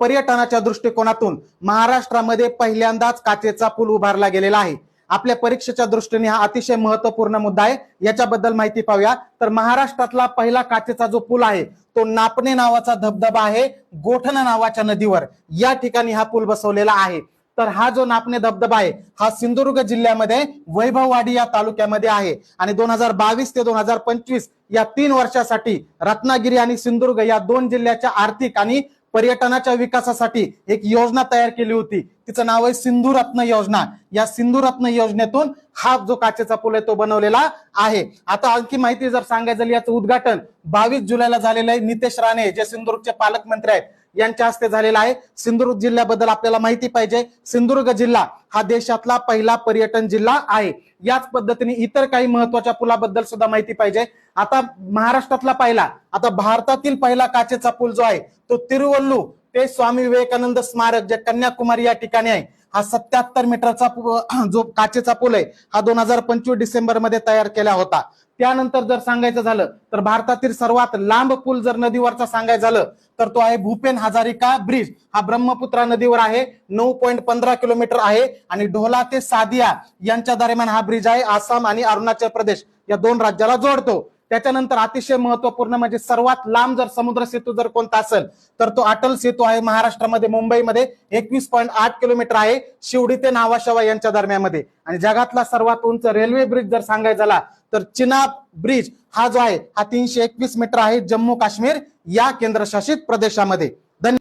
पर्यटनाच्या दृष्टिकोनातून महाराष्ट्रामध्ये पहिल्यांदाच काचेचा पूल उभारला गेलेला आहे. आपल्या परीक्षेच्या दृष्टीने हा अतिशय महत्त्वपूर्ण मुद्दा आहे. याच्याबद्दल माहिती पाहूया. तर महाराष्ट्रातला पहिला काचेचा जो पूल आहे तो नापणे नावाचा धबधबा आहे गोठणा नावाच्या नदीवर. या ठिकाणी हा पूल बसवलेला आहे. तर हा जो नापणे धबधबा आहे हा सिंधुदुर्ग जिल्ह्यामध्ये वैभववाडी या तालुक्यामध्ये आहे. आणि दोन हजार बावीस ते दोन हजार पंचवीस या तीन वर्षासाठी रत्नागिरी आणि सिंधुदुर्ग या दोन जिल्ह्याच्या आर्थिक आणि पर्यटनाच्या विकासासाठी एक योजना तयार केली होती. तिचं नाव आहे सिंधुरत्न योजना. या सिंधुरत्न योजनेतून हा जो काचेचा पूल आहे तो बनवलेला आहे. आता आणखी माहिती जर सांगायचं झाली याचं उद्घाटन बावीस जुलैला झालेलं आहे. नितेश राणे जे सिंधुदुर्गचे पालकमंत्री आहेत यांच्या हस्ते झालेला आहे. सिंधुदुर्ग जिल्ह्याबद्दल आपल्याला माहिती पाहिजे. सिंधुदुर्ग जिल्हा हा देशातला पहिला पर्यटन जिल्हा आहे. याच पद्धतीने इतर काही महत्त्वाच्या पुलाबद्दल सुद्धा माहिती पाहिजे. आता महाराष्ट्रातला पहिला आता भारतातील पहिला काचेचा पूल जो आहे तो तिरुवल्लू ते स्वामी विवेकानंद स्मारक जे कन्याकुमारी या ठिकाणी आहे हा सत्याहत्तर मीटरचा जो काचेचा पूल आहे हा दोन हजार पंचवीस डिसेंबरमध्ये तयार केला होता. त्यानंतर जर सांगायचं झालं तर भारतातील सर्वात लांब पूल जर नदीवरचा सांगायचं झालं तर तो आहे भूपेन हजारिका ब्रिज. हा ब्रह्मपुत्रा नदीवर आहे नऊ पॉईंट पंधरा किलोमीटर आहे आणि ढोला ते सादिया यांच्या दरम्यान हा ब्रिज आहे आसाम आणि अरुणाचल प्रदेश. या दोन राज्याला जोडतो. त्याच्यानंतर अतिशय महत्त्वपूर्ण म्हणजे सर्वात लांब जर समुद्र सेतू जर कोणता असेल तर तो अटल सेतू आहे महाराष्ट्रामध्ये मुंबईमध्ये. एकवीस पॉईंट आठ किलोमीटर आहे शिवडी ते नावाशेवा यांच्या दरम्यानमध्ये. आणि जगातला सर्वात उंच रेल्वे ब्रिज जर सांगायचा झाला तर चिनाब ब्रिज हा जो आहे हा तीनशे एकवीस मीटर आहे जम्मू काश्मीर या केंद्रशासित प्रदेशामध्ये.